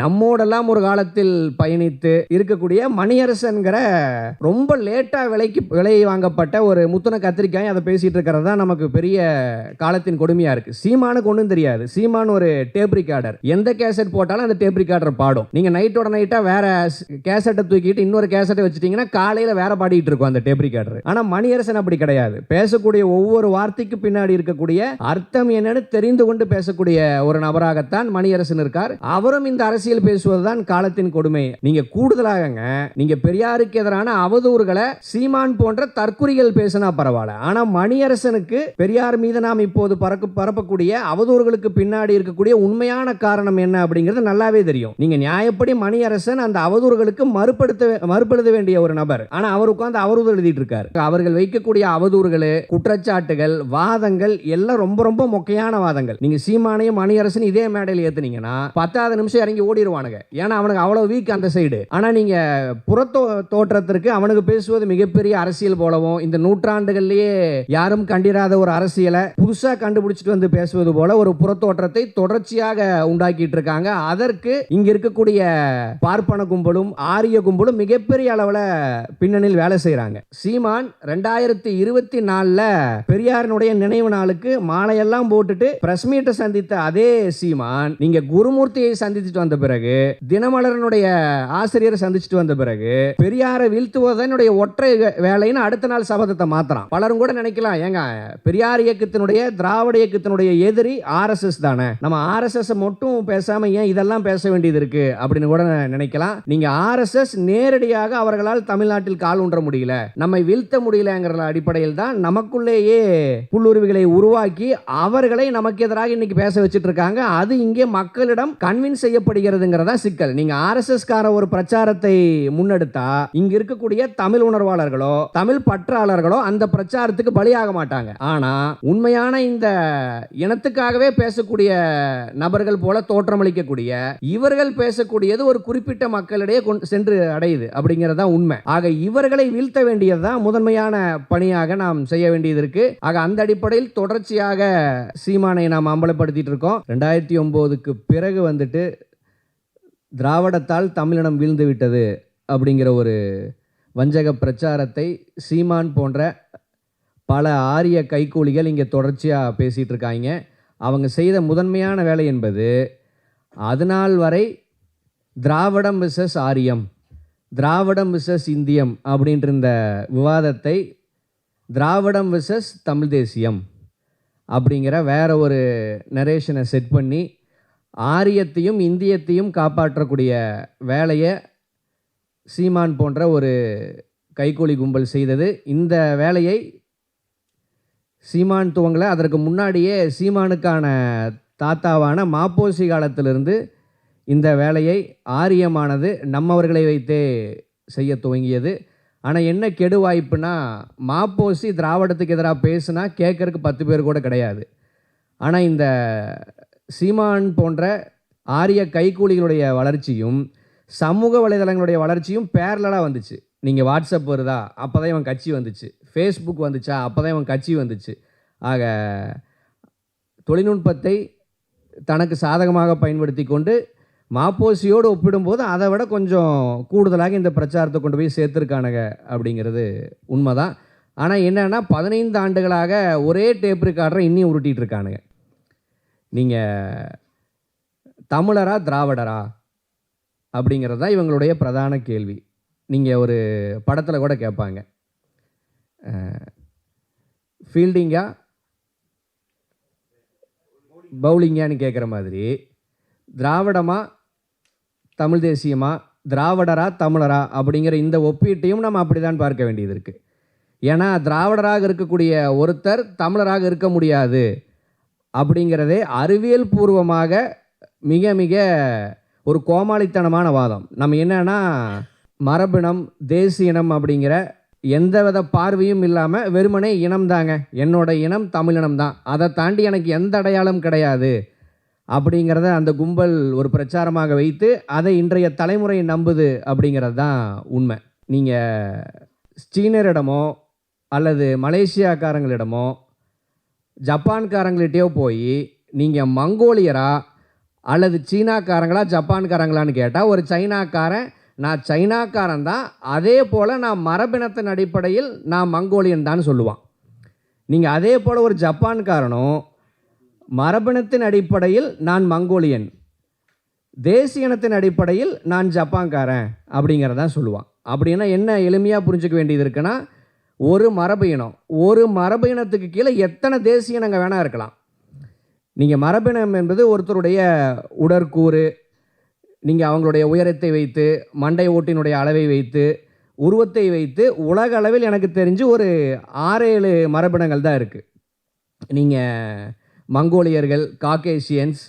நம்மோடெல்லாம் ஒரு காலத்தில் பயணித்து இருக்கக்கூடிய மணியரசன்கிற ரொம்ப லேட்டாக விலைக்கு விலை வாங்கப்பட்ட ஒரு முத்துன கத்திரிக்காய் அதை பேசிகிட்டு இருக்கிறது தான் நமக்கு பெரிய காலத்தின் கொடுமையாக இருக்குது சீமானுக்கு ஒன்றும் தெரியாது. சீமான் ஒரு டேப் ரிகார்டர் எந்த கேசட் போட்டாலும் அந்த டேப் ரிகார்டர் பாடும். நீங்கள் நைட்டோட நைட்டாக வேற கேசட்டை தூக்கிட்டு இன்னொரு கேசட்டை வச்சுட்டிங்கன்னா காலையில் வேற பாடிட்டு இருக்கும் அந்த டேப் ரிகார்டர் ஆனால் மணியரசன் அப்படி கிடையாது. பேசக்கூடிய ஒவ்வொரு வார்த்தைக்கு பின்னாடி இருக்கக்கூடிய அர்த்தம் என்னன்னு தெரிந்து கொண்டு பேசக்கூடிய ஒரு நபராகத்தான் மணியரசன் இருக்கார். அவரும் இந்த அரசியல் பேசுவதுதான் காலத்தின் கொடுமை. நீங்க கூடுதலாகங்க நீங்க பெரியாருக்கு எதிரான அவதூறுகளை சீமான் போன்ற தற்குறிகள் பேசினா பரவாயில்ல. ஆனா மணியரசனுக்கு பெரியார் மீது நாம் இப்போது பறக்க பரப்பக்கூடிய அவதூறுகளுக்கு பின்னாடி இருக்கக்கூடிய உண்மையான காரணம் என்ன அப்படிங்கிறது நல்லாவே தெரியும். நீங்க நியாயப்படி மணியரசன் அந்த அவதூறுகளுக்கு மறுபடுத்த மறுபடுத்த வேண்டிய ஒரு நபர். ஆனா அவர் உட்கார்ந்து அவதூறு எழுதிட்டு இருக்காரு. அவர்கள் வைக்கக்கூடிய அவதூறுகள் குற்றச்சாட்டுகள் வாதங்கள் எல்லாம் ரொம்ப ரொம்ப மொக்கையான வாதங்கள். நீங்க சீமானையும் மணியரசன் இதே மேடையில் ஏத்துனீங்கன்னா பத்தாவது நிமிஷம் இறங்கி ஓடிடுவானுங்க. ஏன்னா அவனுக்கு அவ்வளோ வீக் அந்த சைடு ஆனால் நீங்கள் புறத்தோ தோற்றத்திற்கு அவனுக்கு பேசுவது மிகப்பெரிய அரசியல் போலவும் இந்த நூற்றாண்டுகள்லேயே யாரும் கண்டிராத ஒரு அரசியலை புதுசா கண்டுபிடிச்சிட்டு வந்து பேசுவது போல ஒரு புறத்தோற்றத்தை தொடர்ச்சியாக உண்டாக்கிட்டு இருக்காங்க. அதற்கு இங்க இருக்கக்கூடிய பார்ப்பன கும்பலும் ஆரிய கும்பலும் மிகப்பெரிய அளவுல பின்னணியில் வேலை செய்கிறாங்க சீமான் ரெண்டாயிரத்தி இருபத்தி நாலில் பெரியாரினுடைய நினைவு நாளுக்கு மாலையெல்லாம் போட்டுட்டு பிரஸ் மீட்டை சந்தித்த அதே சீமான் நீங்க குருமூர்த்தியை சந்திச்சுட்டு வந்த பிறகு தினமலரனுடைய ஆசிரியரை சந்திச்சுட்டு வந்த பிறகு பெரியாரை வீழ்த்துவதன் ஒற்றை வேலைன்னு அடுத்த நாள் சபதத்தை மாத்திரம் பலரும் கூட நினைக்கலாம் ஏங்க பெரியார் இயக்கத்தினுடைய திராவிட இயக்கத்தினுடைய எதிரி ஆர்எஸ்எஸ் தானே. நம்ம ஆர்எஸ்எஸ் மட்டும் பேசாம ஏன் இதெல்லாம் பேச வேண்டியது இருக்கு? அப்படின்னு கூட நினைக்கலாம். நீங்க ஆர்எஸ்எஸ் நேரடியாக அவர்களால் தமிழ்நாட்டில் கால் ஊன்ற முடியல. நம்மை வீழ்த்த முடியலங்கிற அடிப்படையில் தான் நமக்குள்ளேயே புல்லுருவிகளை உருவாக்கி அவர்களை நமக்கு எதிராக இன்னைக்கு பேச வச்சுட்டு இருக்காங்க. அது இங்கே மக்களிடம் கன்வின்ஸ் செய்யப்படுகிறது. செய்யப்படுகிறதுங்கிறதா சிக்கல். நீங்க ஆர்எஸ்எஸ் கார ஒரு பிரச்சாரத்தை முன்னெடுத்தா இங்க இருக்கக்கூடிய தமிழ் உணர்வாளர்களோ தமிழ் பற்றாளர்களோ அந்த பிரச்சாரத்துக்கு பலியாக மாட்டாங்க. ஆனா உண்மையான இந்த இனத்துக்காகவே பேசக்கூடிய நபர்கள் போல தோற்றமளிக்கக்கூடிய இவர்கள் பேசக்கூடியது ஒரு குறிப்பிட்ட மக்களிடையே கொண்டு சென்று அடையுது அப்படிங்கிறது தான் உண்மை. ஆக இவர்களை வீழ்த்த வேண்டியதுதான் முதன்மையான பணியாக நாம் செய்ய வேண்டியது இருக்கு. ஆக அந்த அடிப்படையில் தொடர்ச்சியாக சீமானை நாம் அம்பலப்படுத்திட்டு இருக்கோம். ரெண்டாயிரத்தி ஒன்பதுக்கு பிறகு வந்துட்டு திராவிடத்தால் தமிழினம் வீழ்ந்து விட்டது அப்படிங்கிற ஒரு வஞ்சக பிரச்சாரத்தை சீமான் போன்ற பல ஆரிய கைக்கூலிகள் இங்கே தொடர்ச்சியாக பேசிகிட்டு இருக்காங்க. அவங்க செய்த முதன்மையான வேலை என்பது அதனால் வரை திராவிடம் விசஸ் ஆரியம் திராவிடம் விசஸ் இந்தியம் அப்படின்ற இந்த விவாதத்தை திராவிடம் விசஸ் தமிழ் தேசியம் அப்படிங்கிற வேற ஒரு நரேஷனை செட் பண்ணி ஆரியத்தையும் இந்தியத்தையும் காப்பாற்றக்கூடிய வேலையை சீமான் போன்ற ஒரு கைக்கூலி கும்பல் செய்தது. இந்த வேலையை சீமான் துவங்கலை. அதற்கு முன்னாடியே சீமானுக்கான தாத்தாவான மாப்போசி காலத்திலிருந்து இந்த வேலையை ஆரியமானது நம்மவர்களை வைத்தே செய்ய துவங்கியது. ஆனால் என்ன கெடு வாய்ப்புனா மாப்போசி திராவிடத்துக்கு எதிராக பேசுனா கேட்கறக்கு பத்து பேர் கூட கிடையாது. ஆனால் இந்த சீமான் போன்ற ஆரிய கைக்கூலிகளுடைய வளர்ச்சியும் சமூக வலைதளங்களுடைய வளர்ச்சியும் பேரலாக வந்துச்சு. நீங்கள் வாட்ஸ்அப் வருதா? அப்போ தான் இவன் கட்சி வந்துச்சு. ஃபேஸ்புக் வந்துச்சா? அப்போ தான் இவன் கட்சி வந்துச்சு. ஆக தொழில்நுட்பத்தை தனக்கு சாதகமாக பயன்படுத்தி கொண்டு மாப்போசியோடு ஒப்பிடும்போது அதை விட கொஞ்சம் கூடுதலாக இந்த பிரச்சாரத்தை கொண்டு போய் சேர்த்துருக்கானுங்க அப்படிங்கிறது உண்மைதான். ஆனால் என்னென்னா பதினைந்து ஆண்டுகளாக ஒரே டேப் ரெக்கார்டரை இன்னும் உருட்டிகிட்டு இருக்கானுங்க. நீங்கள் தமிழரா திராவிடரா அப்படிங்கிறது தான் இவங்களுடைய பிரதான கேள்வி. நீங்கள் ஒரு படத்தில் கூட கேட்பாங்க. ஃபீல்டிங்கா பவுலிங்கான்னு கேட்குற மாதிரி. திராவிடமா? தமிழ் தேசியமா? திராவிடரா தமிழரா அப்படிங்கிற இந்த ஒப்பீட்டையும் நம்ம அப்படி தான் பார்க்க வேண்டியது இருக்குது ஏன்னா திராவிடராக இருக்கக்கூடிய ஒருத்தர் தமிழராக இருக்க முடியாது. அப்படிங்கிறதே அறிவியல் பூர்வமாக மிக மிக ஒரு கோமாளித்தனமான வாதம். நம்ம என்னன்னா மரபினம் தேசியினம் அப்படிங்கிற எந்தவித பார்வையும் இல்லாமல் வெறுமனே இனம் தாங்க. என்னோட இனம் தமிழினம் தான். அதை தாண்டி எனக்கு எந்த அடையாளம் கிடையாது அப்படிங்கிறத அந்த கும்பல் ஒரு பிரச்சாரமாக வைத்து அதை இன்றைய தலைமுறை நம்புது அப்படிங்கிறது தான் உண்மை. நீங்கள் சீனரிடமோ அல்லது மலேசியாக்காரங்களிடமோ ஜப்பான்காரங்கள்கிட்டயோ போய் நீங்கள் மங்கோலியரா அல்லது சீனாக்காரங்களா ஜப்பான்காரங்களான்னு கேட்டால் ஒரு சைனாக்காரன் நான் சைனாக்காரன் தான் அதே போல் நான் மரபினத்தின் அடிப்படையில் நான் மங்கோலியன் தான் சொல்லுவான். நீங்கள் அதே போல் ஒரு ஜப்பான்காரனும் மரபினத்தின் அடிப்படையில் நான் மங்கோலியன் தேசியனத்தின் அடிப்படையில் நான் ஜப்பான்காரன் அப்படிங்கிறதான் சொல்லுவான். அப்படின்னா என்ன எளிமையாக புரிஞ்சுக்க வேண்டியது இருக்குன்னா ஒரு மரபு இனம் ஒரு மரபு இனத்துக்கு கீழே எத்தனை தேசிய இனங்கள் வேணால் இருக்கலாம். நீங்கள் மரபினம் என்பது ஒருத்தருடைய உடற்கூறு நீங்கள் அவங்களுடைய உயரத்தை வைத்து மண்டை ஓட்டினுடைய அளவை வைத்து உருவத்தை வைத்து உலக அளவில் எனக்கு தெரிஞ்சு ஒரு ஆறேழு மரபினங்கள் தான் இருக்குது நீங்கள் மங்கோலியர்கள் காக்கேசியன்ஸ்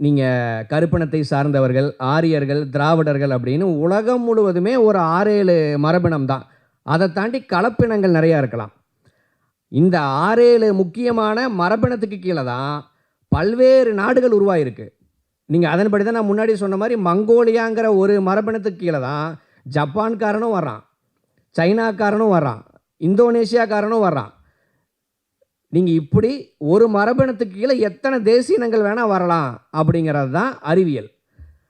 நீங்கள் கருப்பினத்தை சார்ந்தவர்கள் ஆரியர்கள் திராவிடர்கள் அப்படின்னு உலகம் முழுவதுமே ஒரு ஆறேழு மரபினம் தான். அதை தாண்டி கலப்பினங்கள் நிறையா இருக்கலாம். இந்த ஆறேழு முக்கியமான மரபினத்துக்கு கீழே தான் பல்வேறு நாடுகள் உருவாயிருக்கு. நீங்கள் அதன்படி தான் நான் முன்னாடி சொன்ன மாதிரி மங்கோலியாங்கிற ஒரு மரபினத்துக்கு கீழே தான் ஜப்பான்காரனும் வர்றான் சைனாக்காரனும் வர்றான் இந்தோனேஷியாக்காரனும் வர்றான். நீங்கள் இப்படி ஒரு மரபினத்துக்கு கீழே எத்தனை தேசிய இனங்கள் வேணால் வரலாம் அப்படிங்கிறது தான் அறிவியல்.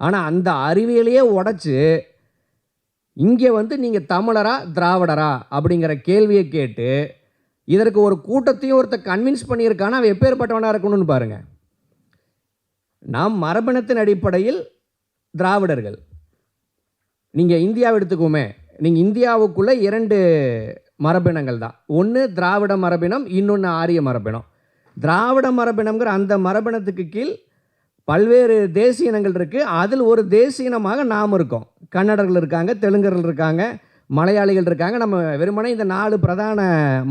ஆனால் அந்த அறிவியலையே உடச்சி இங்கே வந்து நீங்கள் தமிழரா திராவிடரா அப்படிங்கிற கேள்வியை கேட்டு இதற்கு ஒரு கூட்டத்தையும் ஒருத்தர் கன்வின்ஸ் பண்ணியிருக்கானா அவன் எப்பேற்பட்டவனாக இருக்கணும்னு பாருங்கள் நாம் மரபினத்தின் அடிப்படையில் திராவிடர்கள். நீங்கள் இந்தியாவை எடுத்துக்குவோமே நீங்கள் இந்தியாவுக்குள்ளே இரண்டு மரபினங்கள் தான். ஒன்று திராவிட மரபினம் இன்னொன்று ஆரிய மரபினம். திராவிட மரபினம்ங்கிற அந்த மரபினத்துக்கு கீழ் பல்வேறு தேசிய இனங்கள் இருக்குது அதில் ஒரு தேசிய இனமாக நாம் இருக்கோம். கன்னடர்கள் இருக்காங்க தெலுங்கர்கள் இருக்காங்க மலையாளிகள் இருக்காங்க. நம்ம வெறுமனே இந்த நாலு பிரதான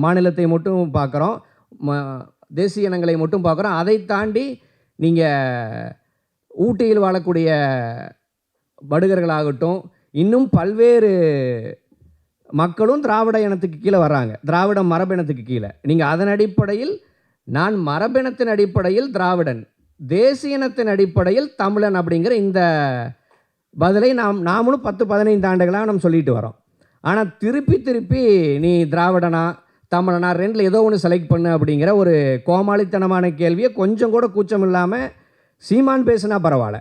மாநிலத்தை மட்டும் பார்க்குறோம். ம தேசிய இனங்களை மட்டும் பார்க்குறோம். அதை தாண்டி நீங்கள் ஊட்டியில் வாழக்கூடிய படுகர்களாகட்டும் இன்னும் பல்வேறு மக்களும் திராவிட இனத்துக்கு கீழே வர்றாங்க. திராவிட மரபினத்துக்கு கீழே. நீங்கள் அதன் அடிப்படையில் நான் மரபினத்தின் அடிப்படையில் திராவிடன். தேசியனத்தின் அடிப்படையில் தமிழன் அப்படிங்கிற இந்த பதிலை நாம் நாமளும் பத்து பதினைந்து ஆண்டுகளாக நம்ம சொல்லிட்டு வரோம். ஆனால் திருப்பி திருப்பி நீ திராவிடனா தமிழனா ரெண்டில் ஏதோ ஒன்று செலக்ட் பண்ணு அப்படிங்கிற ஒரு கோமாளித்தனமான கேள்வியை கொஞ்சம் கூட கூச்சம் இல்லாமல் சீமான் பேசுனா பரவாயில்ல.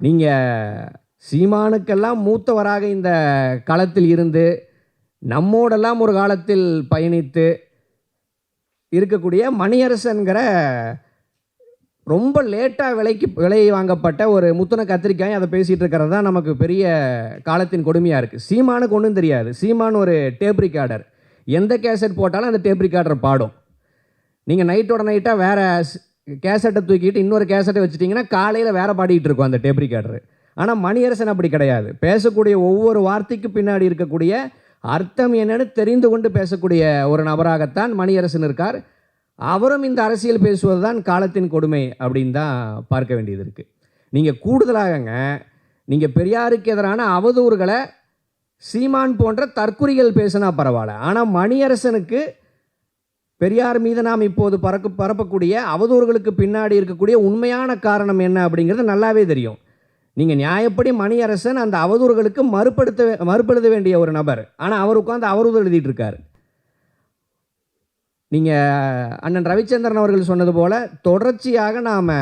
நீங்கள் சீமானுக்கெல்லாம் மூத்தவராக இந்த களத்தில் இருந்து நம்மோடெல்லாம் ஒரு காலத்தில் பயணித்து இருக்கக்கூடிய மணியரசன்கிற ரொம்ப லேட்டாக விலைக்கு விலை வாங்கப்பட்ட ஒரு முத்துன கத்திரிக்காய் அதை பேசிகிட்டு இருக்கிறது தான் நமக்கு பெரிய காலத்தின் கொடுமையாக இருக்குது சீமானுக்கு ஒன்றும் தெரியாது. சீமான் ஒரு டேப் ரிகார்டர் எந்த கேசட் போட்டாலும் அந்த டேப் ரிகார்டர் பாடும். நீங்கள் நைட்டோட நைட்டாக வேறு கேசட்டை தூக்கிட்டு இன்னொரு கேசட்டை வச்சுட்டிங்கன்னா காலையில் வேறு பாடிக்கிட்டு இருக்கும் அந்த டேப் ரிகார்டர் ஆனால் மணியரசன் அப்படி கிடையாது. பேசக்கூடிய ஒவ்வொரு வார்த்தைக்கு பின்னாடி இருக்கக்கூடிய அர்த்தம் என்னென்னு தெரிந்து கொண்டு பேசக்கூடிய ஒரு நபராகத்தான் மணியரசன் இருக்கார். அவரும் இந்த அரசியல் பேசுவது தான் காலத்தின் கொடுமை அப்படின்னு தான் பார்க்க வேண்டியது இருக்குது நீங்கள் கூடுதலாகங்க நீங்கள் பெரியாருக்கு எதிரான அவதூறுகளை சீமான் போன்ற தற்குறிகள் பேசினா பரவாயில்ல. ஆனால் மணியரசனுக்கு பெரியார் மீது நாம் இப்போது பறக்க பரப்பக்கூடிய அவதூறுகளுக்கு பின்னாடி இருக்கக்கூடிய உண்மையான காரணம் என்ன அப்படிங்கிறது நல்லாவே தெரியும். நீங்கள் நியாயப்படி மணியரசன் அந்த அவதூறுகளுக்கு மறுப்படுத்த மறுப்பெழுத வேண்டிய ஒரு நபர். ஆனால் அவர் உட்காந்து அவதூறு எழுதிட்டு இருக்காரு. நீங்கள் அண்ணன் ரவிச்சந்திரன் அவர்கள் சொன்னது போல் தொடர்ச்சியாக நாம்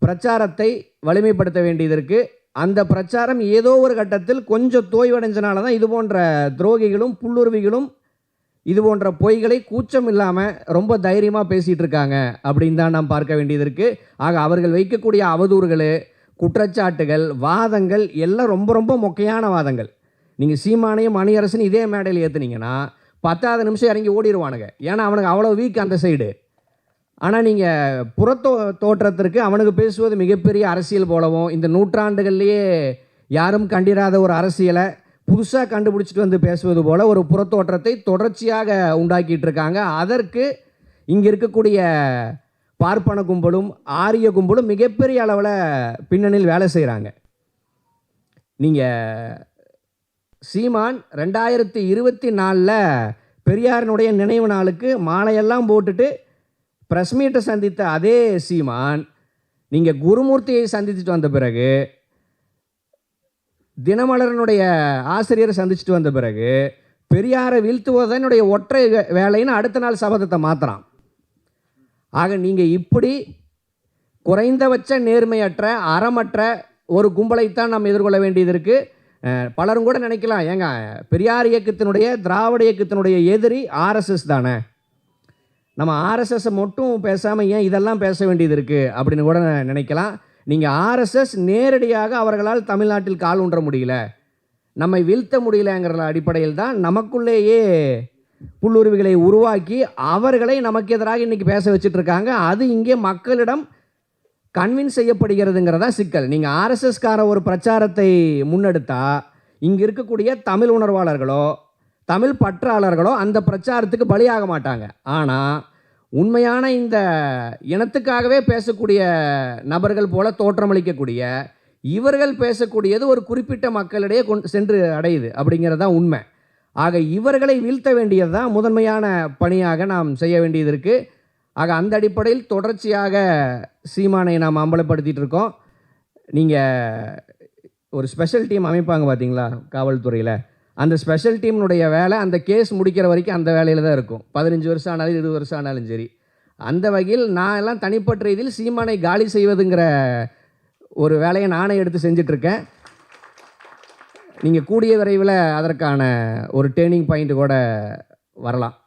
பிரச்சாரத்தை வலிமைப்படுத்த வேண்டியதற்கு அந்த பிரச்சாரம் ஏதோ ஒரு கட்டத்தில் கொஞ்சம் தோய்வடைஞ்சனால தான் இது போன்ற துரோகிகளும் புல்லுருவிகளும் இது போன்ற பொய்களை கூச்சம் இல்லாமல் ரொம்ப தைரியமாக பேசிகிட்டு இருக்காங்க அப்படின்னு தான் நாம் பார்க்க வேண்டியது இருக்குது ஆக அவர்கள் வைக்கக்கூடிய அவதூறுகள் குற்றச்சாட்டுகள் வாதங்கள் எல்லாம் ரொம்ப ரொம்ப மொக்கையான வாதங்கள். நீங்கள் சீமானையும் மணியரசன் இதே மேடையில் ஏற்றுனீங்கன்னா பத்தாவது நிமிஷம் இறங்கி ஓடிடுவானுங்க ஏன்னா அவனுக்கு அவ்வளோ வீக் அந்த சைடு ஆனால் நீங்கள் புறத்தோ தோற்றத்திற்கு அவனுக்கு பேசுவது மிகப்பெரிய அரசியல் போலவும் இந்த நூற்றாண்டுகள்லேயே யாரும் கண்டிராத ஒரு அரசியலை புதுசாக கண்டுபிடிச்சிட்டு வந்து பேசுவது போல் ஒரு புறத்தோற்றத்தை தொடர்ச்சியாக உண்டாக்கிட்டு இருக்காங்க. அதற்கு இங்கே இருக்கக்கூடிய பார்ப்பன கும்பலும் ஆரிய கும்பலும் மிகப்பெரிய அளவில் பின்னணியில் வேலை செய்கிறாங்க நீங்கள் சீமான் ரெண்டாயிரத்தி இருபத்தி நாலில் பெரியாரினுடைய நினைவு நாளுக்கு மாலையெல்லாம் போட்டுட்டு ப்ரெஸ் மீட்டை சந்தித்த அதே சீமான் நீங்கள் குருமூர்த்தியை சந்திச்சுட்டு வந்த பிறகு தினமலரனுடைய ஆசிரியரை சந்திச்சுட்டு வந்த பிறகு பெரியாரை வீழ்த்துவது என்னுடைய ஒற்றை வேலைன்னு அடுத்த நாள் சபதத்தை மாற்றுறான் ஆக நீங்கள் இப்படி குறைந்தபட்ச நேர்மையற்ற அறமற்ற ஒரு கும்பலைத்தான் நாம் எதிர்கொள்ள வேண்டியது இருக்குது பலரும் கூட நினைக்கலாம். ஏங்க பெரியார் இயக்கத்தினுடைய திராவிட இயக்கத்தினுடைய எதிரி ஆர்எஸ்எஸ் தானே? நம்ம ஆர்எஸ்எஸ்ஸை மட்டும் பேசாமல் ஏன் இதெல்லாம் பேச வேண்டியது இருக்குது அப்படின்னு கூட நினைக்கலாம். நீங்கள் ஆர்எஸ்எஸ் நேரடியாக அவர்களால் தமிழ்நாட்டில் கால் ஊன்ற முடியல. நம்மை வீழ்த்த முடியலங்கிற அடிப்படையில் தான் நமக்குள்ளேயே புல்லுருவிகளை உருவாக்கி அவர்களை நமக்கு எதிராக இன்றைக்கி பேச வச்சுட்ருக்காங்க அது இங்கே மக்களிடம் கன்வின்ஸ் செய்யப்படுகிறதுங்கிறதா சிக்கல். நீங்கள் ஆர்எஸ்எஸ்கார ஒரு பிரச்சாரத்தை முன்னெடுத்தா இங்கே இருக்கக்கூடிய தமிழ் உணர்வாளர்களோ தமிழ் பற்றாளர்களோ அந்த பிரச்சாரத்துக்கு பலியாக மாட்டாங்க. ஆனால் உண்மையான இந்த இனத்துக்காகவே பேசக்கூடிய நபர்கள் போல தோற்றமளிக்கக்கூடிய இவர்கள் பேசக்கூடியது ஒரு குறிப்பிட்ட மக்களிடையே கொண்டு சென்று அடையுது அப்படிங்கிறது தான் உண்மை. ஆக இவர்களை வீழ்த்த வேண்டியது தான் முதன்மையான பணியாக நாம் செய்ய வேண்டியது இருக்குது ஆக அந்த அடிப்படையில் தொடர்ச்சியாக சீமானை நாம் அம்பலப்படுத்திகிட்டு இருக்கோம் நீங்கள் ஒரு ஸ்பெஷல் டீம் அமைப்பாங்க பார்த்தீங்களா காவல்துறையில்? அந்த ஸ்பெஷல் டீம்னுடைய வேலை அந்த கேஸ் முடிக்கிற வரைக்கும் அந்த வேலையில் தான் இருக்கும். பதினஞ்சு வருஷம் ஆனாலும் இருபது வருஷம் ஆனாலும் சரி. அந்த வகையில் நான் எல்லாம் தனிப்பட்ட ரீதியில் சீமானை காலி செய்வதுங்கிற ஒரு வேலையை நானே எடுத்து செஞ்சிட்ருக்கேன் நீங்கள் கூடிய விரைவில் அதற்கான ஒரு டேர்னிங் பாயிண்ட் கூட வரலாம்.